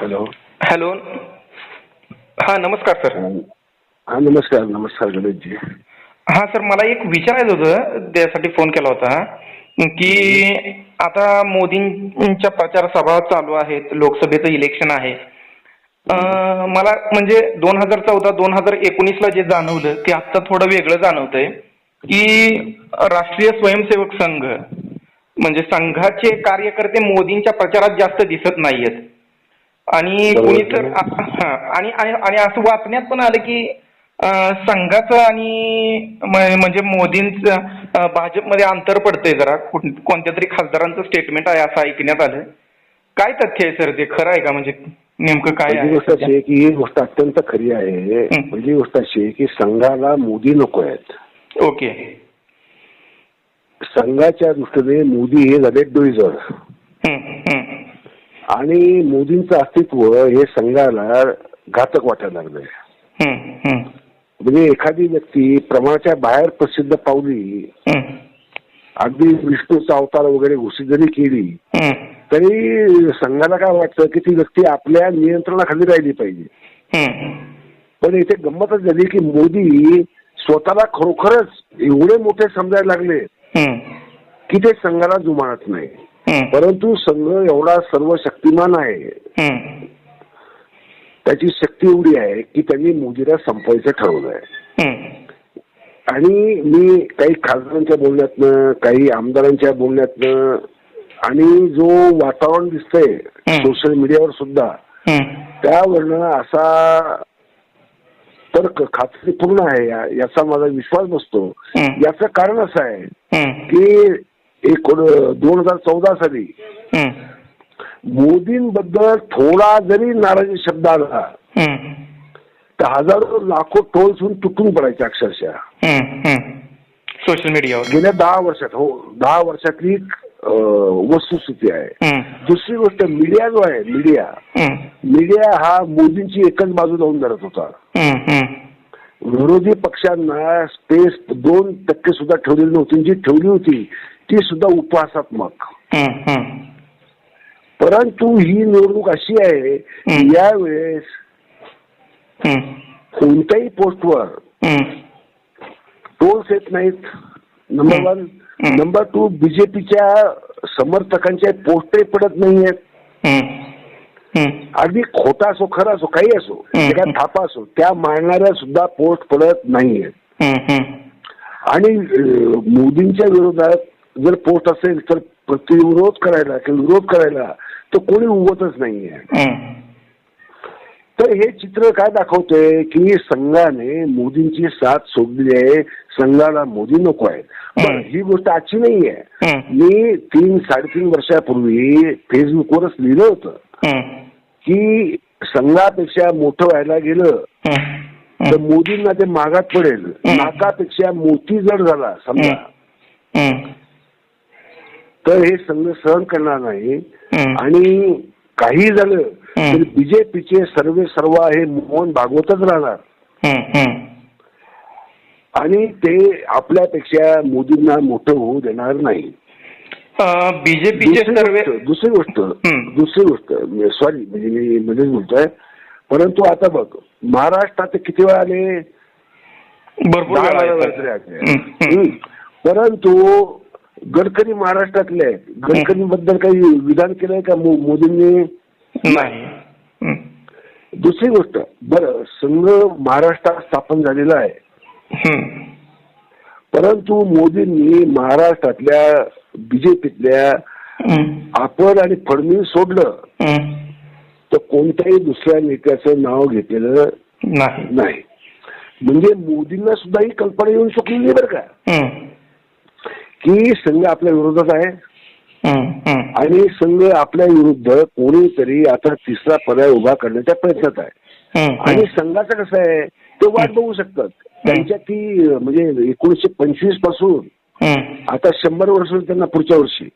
Hello. Hello. हा नमस्कार sir. हा नमस्कार नमस्कार गणेशजी. हा सर मला एक विचारायचं होतं त्यासाठी फोन केला होता. की आता मोदींच्या प्रचार सभा चालू आहेत लोकसभेचं इलेक्शन आहे. अं, मला म्हणजे दोन हजार चौदा दोन हजार एकोणीसला जे जाणवलं ते आत्ता थोडं वेगळं जाणवतंय. की राष्ट्रीय स्वयंसेवक संघ म्हणजे संघाचे कार्यकर्ते मोदींच्या प्रचारात जास्त दिसत नाहीयेत. आणि. कुणी तर आणि आणि असं वाचण्यात पण आलं की संघाचं आणि म्हणजे मोदींचं भाजपमध्ये अंतर पडतंय जरा. कोणत्या तरी खासदारांचं स्टेटमेंट आहे असं ऐकण्यात आलं काय तथ्य आहे सर ते? खरं आहे का? म्हणजे नेमकं काय आहे गोष्ट अशी आहे की ही गोष्ट अत्यंत खरी आहे. पहिली गोष्ट अशी आहे की संघाला मोदी नको आहेत. ओके. संघाच्या दृष्टीने मोदी हे झाले डोईजर. आणि मोदींचं अस्तित्व हे संघाला घातक वाटायला लागलंय. म्हणजे एखादी व्यक्ती प्रमाणाच्या बाहेर प्रसिद्ध पावली अगदी विष्णूचा अवतार वगैरे घोषित जरी केली तरी संघाला काय वाटतं की ती व्यक्ती आपल्या नियंत्रणाखाली राहिली पाहिजे. पण इथे गंमतच झाली की मोदी स्वतःला खरोखरच एवढे मोठे समजायला लागले की ते संघाला जुमानत नाही. परंतु संघ एवढा सर्व शक्तिमान आहे हं. त्याची शक्ती एवढी आहे की त्यांनी मोदीला संपवायचं ठरवलंय हं. आणि मी काही खासदारांच्या बोलण्यातनं काही आमदारांच्या बोलण्यातनं आणि जो वातावरण दिसतंय. सोशल मीडियावर सुद्धा. त्यावरनं असा तर्क खात्रीपूर्ण आहे या- याचा माझा विश्वास बसतो. याचं कारण असं आहे हं. की एक दोन हजार चौदा साली. मोदींबद्दल थोडा जरी नाराजी शब्द आला. तर हजारो लाखो टोल्स होऊन तुटून पडायचे अक्षरशः. सोशल मीडियावर गेल्या दहा वर्षात हो दहा वर्षातली वस्तुस्थिती आहे. दुसरी गोष्ट मीडिया जो आहे मीडिया. मीडिया हा मोदींची एकच बाजू लावून धरत होता. विरोधी पक्षांना स्पेस दोन टक्के सुद्धा ठेवलेली नव्हती जी ठेवली होती ती सुद्धा उपहासात्मक. हं. परंतु ही निवडणूक अशी आहे. यावेळेस. कोणत्याही पोस्टवर. टोल्स येत नाहीत नंबर. वन. नंबर टू बीजेपीच्या समर्थकांच्या पोस्टही पडत नाहीयेत. अगदी खोटा असो खरा असो काही असो काय थापा असो त्या मारणाऱ्या सुद्धा पोस्ट पडत नाहीयेत. आणि मोदींच्या विरोधात जर पोस्ट असेल तर प्रतिविरोध करायला किंवा विरोध करायला तर कोणी उभतच नाहीये हं. तर हे चित्र काय दाखवतंय की संघाने मोदींची साथ सोडली आहे संघाला मोदी नको आहे पण हं. गोष्ट आजची नाही आहे हं. मी तीन साडेतीन वर्षापूर्वी फेसबुकवरच लिहिलं होतं. की संघापेक्षा मोठं व्हायला गेलं. तर मोदींना ते मागात पडेल. नाकापेक्षा मोती जड झाला समजा. तर हे संघ सहन करणार नाही. आणि काही झालं. तर बीजेपीचे सर्वे सर्व हे मोहन भागवतच राहणार. आणि ते आपल्यापेक्षा मोदींना मोठं होऊ देणार नाही बीजेपीचे दुसरी सर्वे गोष्ट दुसरी गोष्ट. दुसरी गोष्ट सॉरी म्हणजे मी मध्येच बोलतोय परंतु आता बघ महाराष्ट्रात किती वेळा आले भरपूर. परंतु गडकरी महाराष्ट्रातले आहेत गडकरींबद्दल काही विधान केलंय का मोदींनी नाही. दुसरी गोष्ट बरं संघ महाराष्ट्रात स्थापन झालेला आहे. परंतु मोदींनी महाराष्ट्रातल्या बीजेपीतल्या. आपण आणि फडणवीस सोडलं. तर कोणत्याही दुसऱ्या नेत्याचं नाव घेतलेलं नाही नाही म्हणजे मोदींना सुद्धा ही कल्पना येऊन शकली नाही बरं का. की संघ आपल्या विरोधात आहे. आणि संघ आपल्या विरुद्ध कोणीतरी आता तिसरा पर्याय उभा करण्याच्या प्रयत्नात आहे हं. आणि संघाचं कसं आहे ते वाट बघू शकतात त्यांच्या ती म्हणजे एकोणीसशे पंचवीसपासून. आता शंभर वर्ष त्यांना पुढच्या वर्षी.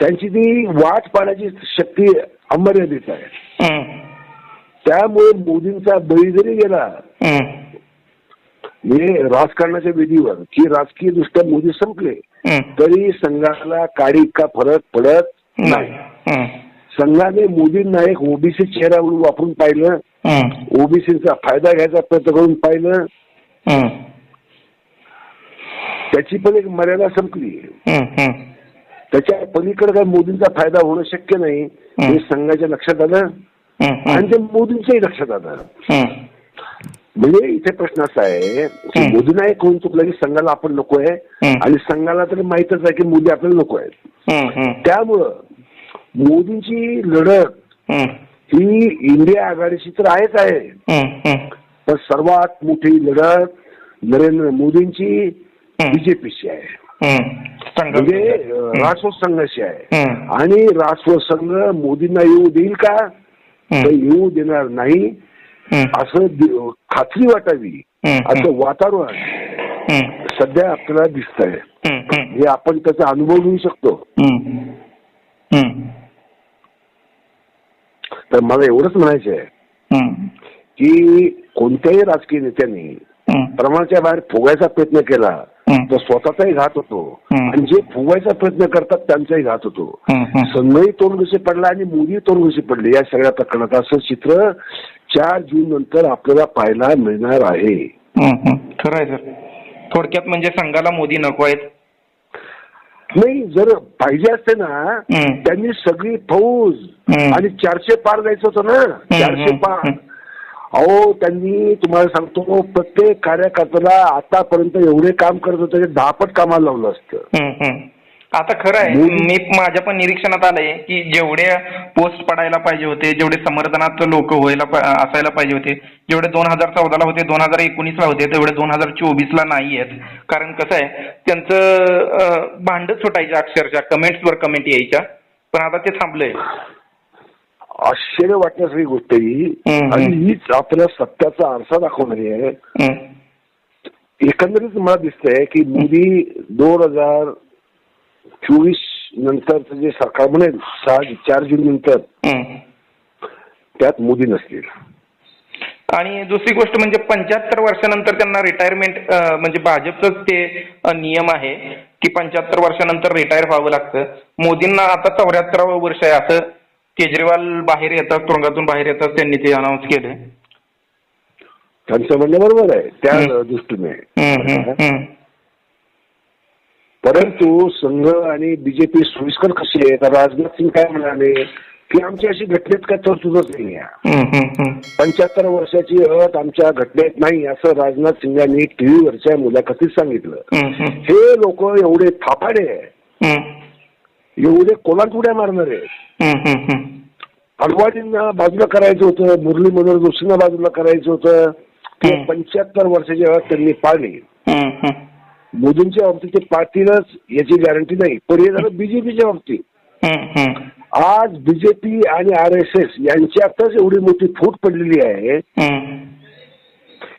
त्यांची ती वाट पाहण्याची शक्ती अमर्यादित आहे हं. त्यामुळे मोदींचा बळी जरी गेला. म्हणजे राजकारणाच्या विधीवर की राजकीय दृष्ट्या मोदी संपले. तरी संघाला काडी का फरक पडत नाही. संघाने मोदींना एक ओबीसी चेहरा म्हणून वापरून पाहिलं ओबीसीचा फायदा घ्यायचा प्रयत्न करून पाहिलं. त्याची पण एक मर्यादा संपली. त्याच्या पलीकडे काय मोदींचा फायदा होणं शक्य नाही हे. संघाच्या लक्षात आलं. आणि ते मोदींच्याही लक्षात आलं. म्हणजे इथे प्रश्न असा आहे की. मोदींना एक होऊन चुकलं की संघाला आपण नको आहे. आणि संघाला तर माहीतच आहे की मोदी आपल्याला नको आहेत त्यामुळं मोदींची लढत ही. इंडिया आघाडीशी तर आहेच आहे. पण सर्वात मोठी लढत नरेंद्र मोदींची. बीजेपीशी आहे. म्हणजे राष्ट्र संघाशी आहे. आणि राष्ट्र संघ मोदींना येऊ देईल का? येऊ देणार नाही. असं खात्री वाटावी. असं वातावरण सध्या आपल्याला दिसत आहे हे आपण त्याचा अनुभव घेऊ शकतो. तर मला एवढंच म्हणायचं आहे की कोणत्याही राजकीय नेत्यांनी प्रमाणाच्या बाहेर फुगायचा प्रयत्न केला तर स्वतःचाही घात होतो. आणि जे फुगायचा प्रयत्न करतात त्यांचाही घात होतो. संघही तोंडघुशी पडला आणि मोदी तोंडघुशी पडले या सगळ्या प्रकरणात असं चित्र चार जून नंतर आपल्याला पाहायला मिळणार आहे. खरं आहे सर थोडक्यात म्हणजे संघाला मोदी नको आहेत नाही जर पाहिजे असते ना. त्यांनी सगळी फौज. आणि चारशे पार जायचं होतं ना चारशे पार. अहो त्यांनी तुम्हाला सांगतो प्रत्येक कार्यकर्त्याला आतापर्यंत एवढे काम करत होते दहापट कामाला लावलं असतं. आता खरं आहे मी माझ्या पण निरीक्षणात आलंय की जेवढे पोस्ट पडायला पाहिजे होते जेवढे समर्थनात लोक व्हायला असायला पाहिजे होते जेवढे दोन हजार चौदाला होते दोन हजार एकोणीसला होते तेवढे दोन हजार चोवीसला नाही आहेत. कारण कसं आहे त्यांचं भांडच सुटायचं अक्षरशः कमेंट्सवर कमेंट यायच्या. पण आता ते थांबलंय. आश्चर्य वाटण्यासारखी गोष्ट ही. आणि हीच आपल्या सत्याचा आरसा दाखवणारी आहे. एकंदरीत मला दिसतंय की मोदी दोन हजार चोवीस नंतरचं जे सरकार बनेल सहा चार जून नंतर. त्यात मोदी नसतील. आणि दुसरी गोष्ट म्हणजे पंच्याहत्तर वर्षानंतर त्यांना रिटायरमेंट म्हणजे भाजपचंच ते नियम आहे की पंच्याहत्तर वर्षानंतर रिटायर व्हावं लागतं. मोदींना आता चौऱ्याहत्तरावं वर्ष आहे असं केजरीवाल बाहेर येतात तुरुंगातून बाहेर येतात त्यांनी ते अनाऊन्स केलंय त्यांचं म्हणणं बरोबर आहे त्या. दृष्टीने. परंतु संघ आणि बीजेपी सोयीस्कर कशी आहे तर राजनाथ सिंग काय म्हणाले की आमची अशी घटनेत काय तरतूदच नाही आहे. पंच्याहत्तर वर्षाची अट आमच्या घटनेत नाही असं राजनाथ सिंगांनी टीव्हीवरच्या मुलाखतीत सांगितलं. हे लोक एवढे थापाडे एवढे कोलात उड्या मारणार आहे. अडवाणींना बाजूला करायचं होतं मुरली मनोहर जोशींना बाजूला करायचं होतं ते. पंच्याहत्तर वर्षाची अट त्यांनी पाळली. मोदींच्या बाबतीत ते पाळतीलच याची गॅरंटी नाही पण हे झालं बीजेपीच्या बाबतीत. आज बीजेपी आणि आर एस एस यांच्यातच एवढी मोठी फूट पडलेली आहे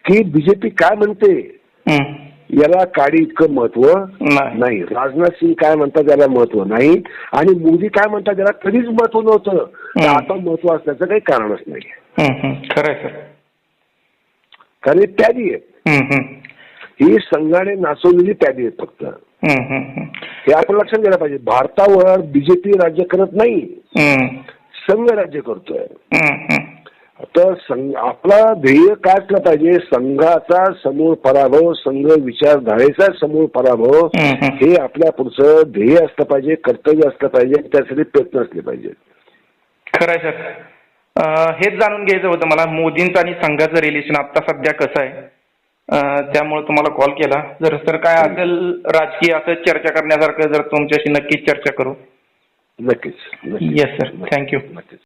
की बीजेपी काय म्हणते. याला काडी इतकं महत्त्व नाही. राजनाथ सिंग काय म्हणतात त्याला महत्त्व नाही आणि मोदी काय म्हणतात त्याला कधीच महत्त्व नव्हतं. आता महत्त्व असण्याचं काही कारणच नाही. खरं आहे सर कारण हे प्यादी आहेत हम्म, हम्म. ही संघाने नाचवलेली प्यादी आहेत फक्त. हे आपण लक्षात घ्यायला पाहिजे भारतावर बीजेपी राज्य करत नाही संघ राज्य करतोय. तर संघ आपला ध्येय काय असलं पाहिजे? संघाचा समूळ पराभव संघ विचारधारेचा समूळ पराभव. हे आपल्या पुढचं ध्येय असलं पाहिजे कर्तव्य असलं पाहिजे त्यासाठी प्रयत्न असले पाहिजे. खरं सर. हेच जाणून घ्यायचं होतं मला. मोदींचं आणि संघाचं रिलेशन आता सध्या कसं आहे? त्यामुळे तुम्हाला कॉल केला. जर सर काय असेल राजकीय असं चर्चा करण्यासारखं जर तुमच्याशी नक्कीच चर्चा करू. नक्कीच नक्कीच. येस सर थँक्यू नक्कीच.